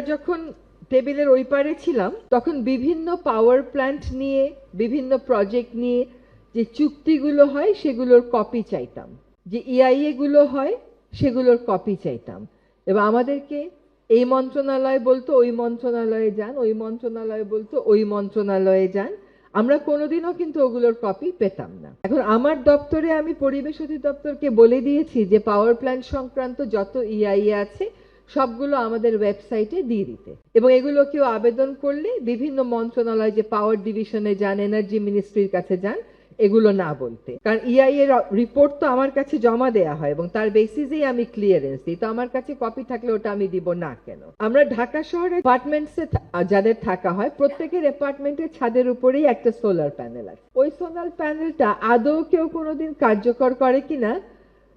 যখন টেবিলের ওই পারে ছিলাম, তখন বিভিন্ন পাওয়ার প্ল্যান্ট নিয়ে, বিভিন্ন প্রজেক্ট নিয়ে যে চুক্তিগুলো হয়, সেগুলোর কপি চাইতাম। যে ইআইএ গুলো হয়, সেগুলোর কপি চাইতাম। এবং আমাদেরকে এই মন্ত্রণালয় বলতো, ওই মন্ত্রণালয়ে যান, ওই মন্ত্রণালয় বলতো, ওই মন্ত্রণালয়ে যান। আমরা কোনোদিনও কিন্তু ওগুলোর কপি পেতাম না। এখন আমার দপ্তরে আমি পরিবেশ অধিদপ্তরকে বলে দিয়েছি যে পাওয়ার প্ল্যান্ট সংক্রান্ত যত ইআইএ আছে সবগুলো আমাদের ওয়েবসাইটে দিয়ে দিতে। এবং এগুলো কেউ আবেদন করলে বিভিন্ন মন্ত্রণালয় যে পাওয়ার ডিভিশনে যান, এনার্জি মিনিস্ট্রির কাছে যান, এগুলো না বলতে। কারণ ইআই এর রিপোর্ট তো আমার কাছে জমা দেয়া হয় এবং তার বেসিসেই আমি ক্লিয়ারেন্স দিই। তো আমার কাছে কপি থাকলে ওটা আমি দিব না কেন? আমরা ঢাকা শহরে অ্যাপার্টমেন্টসে যাদের থাকা হয়, প্রত্যেকের অ্যাপার্টমেন্টের ছাদের উপরেই একটা সোলার প্যানেল আছে। ওই সোলার প্যানেলটা আদৌ কেউ কোনোদিন কার্যকর করে কিনা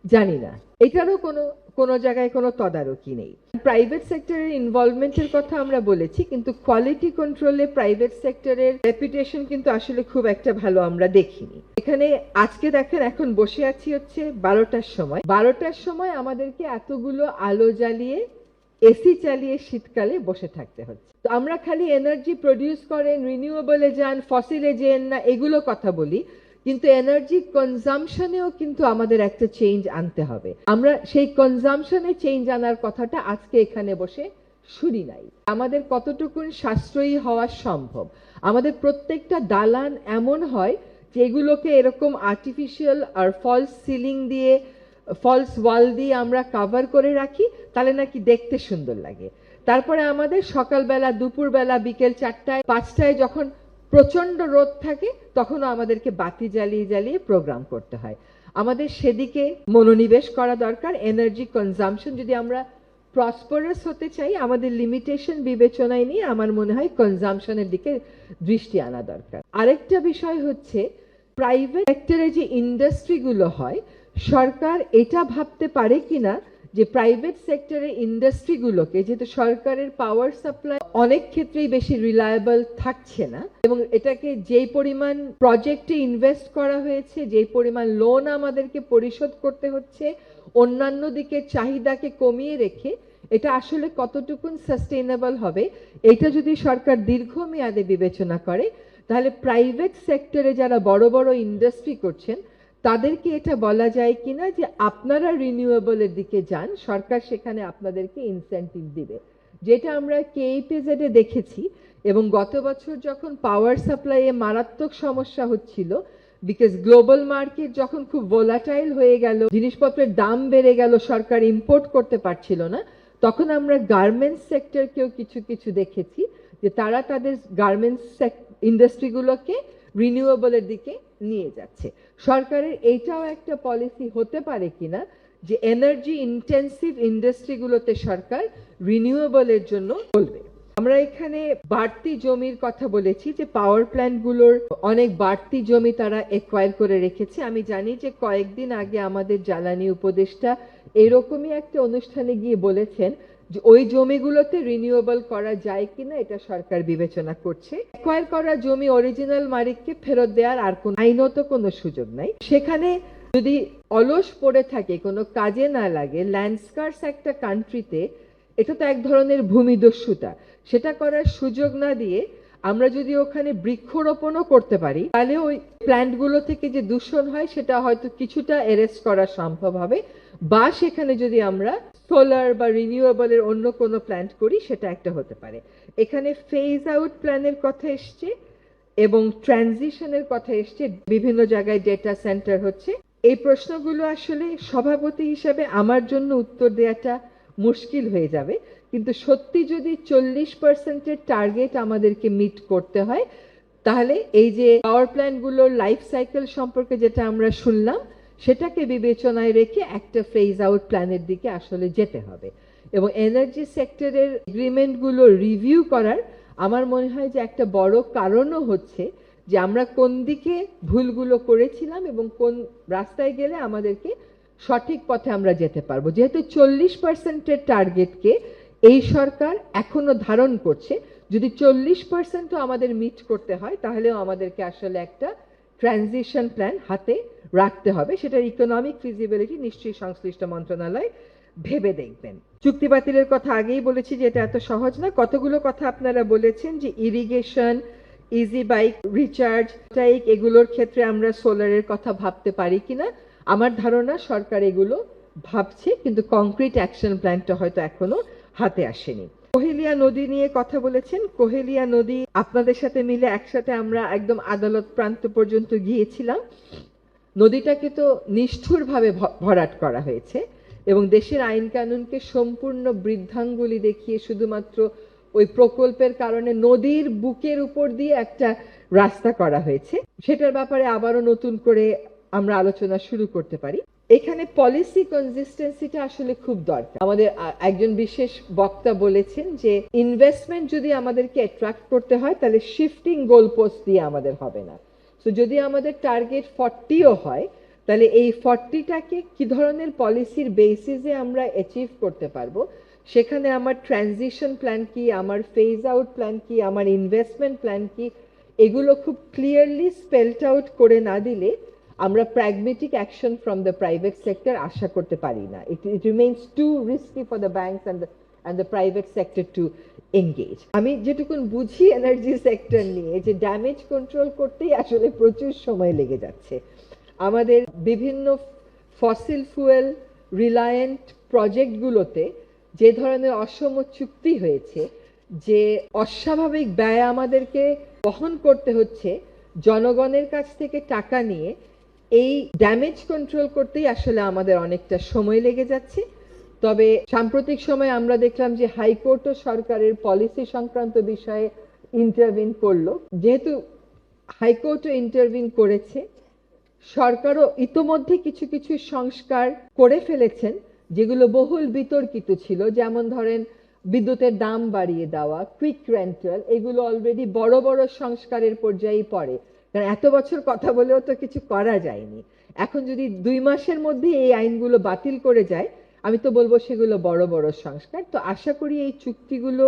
জানি না। এটারও কোনো কোনো জায়গায় কোনো তদারকি নেই। প্রাইভেট সেক্টরের ইনভলভমেন্টের কথা আমরা বলেছি, কিন্তু কোয়ালিটি কন্ট্রোলে প্রাইভেট সেক্টরের রেপুটেশন কিন্তু আসলে খুব একটা ভালো আমরা দেখিনি। এখানে আজকে দেখেন, এখন বসে আছি হচ্ছে বারোটার সময়। বারোটার সময় আমাদেরকে এতগুলো আলো জ্বালিয়ে, এসি চালিয়ে শীতকালে বসে থাকতে হচ্ছে। তো আমরা খালি এনার্জি প্রডিউস করেন রিনিউয়েবলে যান ফসিলে যেন না, এগুলো কথা বলি। কিন্তু এনার্জি কনজামশনেও কিন্তু আমাদের একটা চেঞ্জ আনতে হবে। আমরা সেই কনজামশনে চেঞ্জ আনার কথাটা আজকে এখানে বসে শুনি নাই। আমাদের কতটুকুন সাশ্রয়ী হওয়া সম্ভব? আমাদের প্রত্যেকটা দালান এমন হয় যেগুলোকে এরকম আর্টিফিশিয়াল আর ফলস সিলিং দিয়ে ফলস ওয়াল দিয়ে আমরা কভার করে রাখি, তাহলে নাকি দেখতে সুন্দর লাগে। তারপরে আমাদের সকালবেলা, দুপুরবেলা, বিকেল চারটায়, পাঁচটায় যখন প্রচণ্ড রোদ থাকে, তখনও আমাদেরকে বাতি জ্বালিয়ে জ্বালিয়ে প্রোগ্রাম করতে হয়। আমাদের সেদিকে মনোনিবেশ করা দরকার এনার্জি কনজামশন যদি আমরা প্রসপারাস হতে চাই, আমাদের লিমিটেশন বিবেচনায় নিয়ে আমার মনে হয় কনজামশনের দিকে দৃষ্টি আনা দরকার। আরেকটা বিষয় হচ্ছে প্রাইভেট সেক্টরে যে ইন্ডাস্ট্রিগুলো হয়, সরকার এটা ভাবতে পারে কিনা যে প্রাইভেট সেক্টরের ইন্ডাস্ট্রিগুলোকে যেহেতু সরকারের পাওয়ার সাপ্লাই অনেক ক্ষেত্রেই বেশি রিলায়েবল থাকছে না, এবং এটাকে যেই পরিমাণ প্রজেক্টে ইনভেস্ট করা হয়েছে, যেই পরিমাণ লোন আমাদেরকে পরিশোধ করতে হচ্ছে, অন্যান্য দিকের চাহিদাকে কমিয়ে রেখে, এটা আসলে কতটুকুন সাস্টেইনেবল হবে এটা যদি সরকার দীর্ঘমেয়াদে বিবেচনা করে, তাহলে প্রাইভেট সেক্টরে যারা বড় বড় ইন্ডাস্ট্রি করছেন তাদেরকে এটা বলা যায় কিনা যে আপনারা রিনিউয়েবলের দিকে যান, সরকার সেখানে আপনাদেরকে ইনসেন্টিভ দিবে। যেটা আমরা কেইপিজেড দেখেছি এবং গত বছর যখন পাওয়ার সাপ্লাইয়ে মারাত্মক সমস্যা হচ্ছিল বিকজ গ্লোবাল মার্কেট যখন খুব ভোলাটাইল হয়ে গেল, জিনিসপত্রের দাম বেড়ে গেল, সরকার ইম্পোর্ট করতে পারছিল না, তখন আমরা গার্মেন্টস সেক্টরকেও কিছু কিছু দেখেছি যে তারা তাদের গার্মেন্টস ইন্ডাস্ট্রিগুলোকে রিনিউয়েবলের দিকে নিয়ে যাচ্ছে। সরকারের এইটাও একটা পলিসি হতে পারে কিনা, যে এনার্জি ইন্টেন্সিভ ইন্ডাস্ট্রিগুলোতে সরকার রিনিউয়েবলের জন্য বলবে। আমরা এখানে বাড়তি জমির কথা বলেছি যে পাওয়ার প্ল্যান্টগুলোর অনেক বাড়তি জমি তারা একুয়ার করে রেখেছে। আমি জানি যে কয়েকদিন আগে আমাদের জ্বালানি উপদেষ্টা এরকমই একটা অনুষ্ঠানে গিয়ে বলেছেন ওই জমিগুলোতে রিনিউয়েবল করা যায় কিনা এটা সরকার বিবেচনা করছে। একুয়ার করা জমি অরিজিনাল মালিককে ফেরত দেওয়ার আর কোন আইনত কোনো সুযোগ নাই। সেখানে যদি অলস পড়ে থাকে, কোনো কাজে না লাগে ল্যান্ডস্কার্স একটা কান্ট্রিতে এটা তো এক ধরনের ভূমিদস্যুতা। সেটা করার সুযোগ না দিয়ে আমরা যদি ওখানে বৃক্ষরোপণও করতে পারি, তাহলে ওই প্ল্যান্টগুলো থেকে যে দূষণ হয়, সেটা হয়তো কিছুটা এরেস্ট করা সম্ভব হবে। বা সেখানে যদি আমরা সোলার বা রিনিউয়েবলের অন্য কোনো প্ল্যান্ট করি, সেটা একটা হতে পারে। এখানে ফেজ আউট প্ল্যানের কথা এসছে এবং ট্রানজিশনের কথা এসছে, বিভিন্ন জায়গায় ডেটা সেন্টার হচ্ছে। এই প্রশ্নগুলো আসলে সভাপতি হিসেবে আমার জন্য উত্তর দেওয়াটা মুশকিল হয়ে যাবে। কিন্তু সত্যি যদি চল্লিশ পার্সেন্টের টার্গেট আমাদেরকে মিট করতে হয়, তাহলে এই যে পাওয়ার প্ল্যান্টগুলোর লাইফ সাইকেল সম্পর্কে যেটা আমরা শুনলাম সেটাকে বিবেচনায় রেখে একটা ফেজ আউট প্ল্যানের দিকে আসলে যেতে হবে। এবং এনার্জি সেক্টরের এগ্রিমেন্টগুলো রিভিউ করার আমার মনে হয় যে একটা বড় কারণও হচ্ছে যে আমরা কোন দিকে ভুলগুলো করেছিলাম এবং কোন রাস্তায় গেলে আমাদেরকে সঠিক পথে আমরা যেতে পারব। যেহেতু চল্লিশ পার্সেন্টের টার্গেটকে এই সরকার এখনও ধারণ করছে, যদি চল্লিশ পার্সেন্টও আমাদের মিট করতে হয়, তাহলেও আমাদেরকে আসলে একটা ট্রানজিশন প্ল্যান হাতে রাখতে হবে। সেটার ইকোনমিক ফিজিবিলিটি নিশ্চয়ই সংশ্লিষ্ট মন্ত্রণালয় ভেবে দেখবেন। চুক্তি বাতিলের কথা আগেই বলেছি যে এটা এত সহজ না। কতগুলো কথা আপনারা বলেছেন যে ইরিগেশন ইজি বাইক রিচার্জ টাইক এগুলোর ক্ষেত্রে আমরা সোলারের কথা ভাবতে পারি কিনা? আমার ধারণা সরকার এগুলো ভাবছে, কিন্তু কংক্রিট অ্যাকশন প্ল্যানটা হয়তো এখনও হাতে আসেনি। কোহেলিয়া নদী নিয়ে কথা বলেছেন। কোহেলিয়া নদী আপনাদের সাথে মিলে একসাথে আমরা একদম আদালত প্রান্ত পর্যন্ত গিয়েছিলাম। নদীটাকে তো নিষ্ঠুরভাবে ভরাট করা হয়েছে এবং দেশের আইন কানুনকে সম্পূর্ণ বৃদ্ধাঙ্গুলি দেখিয়ে শুধুমাত্র ওই প্রকল্পের কারণে নদীর বুকের উপর দিয়ে একটা রাস্তা করা হয়েছে। সেটার ব্যাপারে আবারও নতুন করে আমরা আলোচনা শুরু করতে পারি। এখানে পলিসি কনসিস্টেন্সিটা আসলে খুব দরকার। আমাদের একজন বিশেষ বক্তা বলেছেন যে ইনভেস্টমেন্ট যদি আমাদেরকে অ্যাট্রাক্ট করতে হয়, তাহলে শিফটিং গোল পোস্ট দিয়ে আমাদের হবে না। সো যদি আমাদের টার্গেট ফর্টিও হয়, তাহলে এই ফর্টিটাকে কি ধরনের পলিসির বেসিসে আমরা অ্যাচিভ করতে পারব? সেখানে আমার ট্রানজিশন প্ল্যান কি, আমার ফেজ আউট প্ল্যান কি, আমার ইনভেস্টমেন্ট প্ল্যান কি, এগুলো খুব ক্লিয়ারলি স্পেলড আউট করে না দিলে আমরা pragmatic action from the private sector আশা করতে পারি না। It it remains too risky for the and and the private sector to engage আমি যেটুকুন বুঝি এনার্জি সেক্টর নিয়ে, যে ড্যামেজ কন্ট্রোল করতেই আসলে প্রচুর সময় লেগে যাচ্ছে। আমাদের বিভিন্ন ফসিল ফুয়েল রিলায়েন্ট প্রজেক্টগুলোতে যে ধরনের অসম চুক্তি হয়েছে, যে অস্বাভাবিক ব্যয় আমাদেরকে বহন করতে হচ্ছে, জনগণের কাছ থেকে টাকা নিয়ে এই ড্যামেজ কন্ট্রোল করতেই আসলে আমাদের অনেকটা সময় লেগে যাচ্ছে। তবে সাম্প্রতিক সময়ে আমরা দেখলাম যে হাইকোর্টও সরকারের পলিসি সংক্রান্ত বিষয়ে ইন্টারভিন করল। যেহেতু হাইকোর্টও ইন্টারভিন করেছে, সরকারও ইতোমধ্যে কিছু কিছু সংস্কার করে ফেলেছেন, যেগুলো বহুল বিতর্কিত ছিল। যেমন ধরেন, বিদ্যুতের দাম বাড়িয়ে দেওয়া কুইক রেন্টাল এগুলো অলরেডি বড় বড় সংস্কারের পর্যায়ে পড়ে। কারণ এত বছর কথা বলেও তো কিছু করা যায়নি। এখন যদি দুই মাসের মধ্যে এই আইনগুলো বাতিল করে যায়, আমি তো বলব সেগুলো বড় বড় সংস্কার। তো আশা করি এই চুক্তিগুলো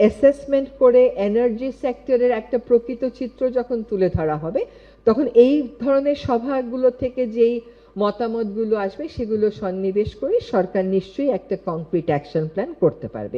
অ্যাসেসমেন্ট করে এনার্জি সেক্টরের একটা প্রকৃত চিত্র যখন তুলে ধরা হবে, তখন এই ধরনের সভাগুলো থেকে যেই মতামতগুলো আসবে, সেগুলো সন্নিবেশ করে সরকার নিশ্চয়ই একটা কংক্রিট অ্যাকশন প্ল্যান করতে পারবে।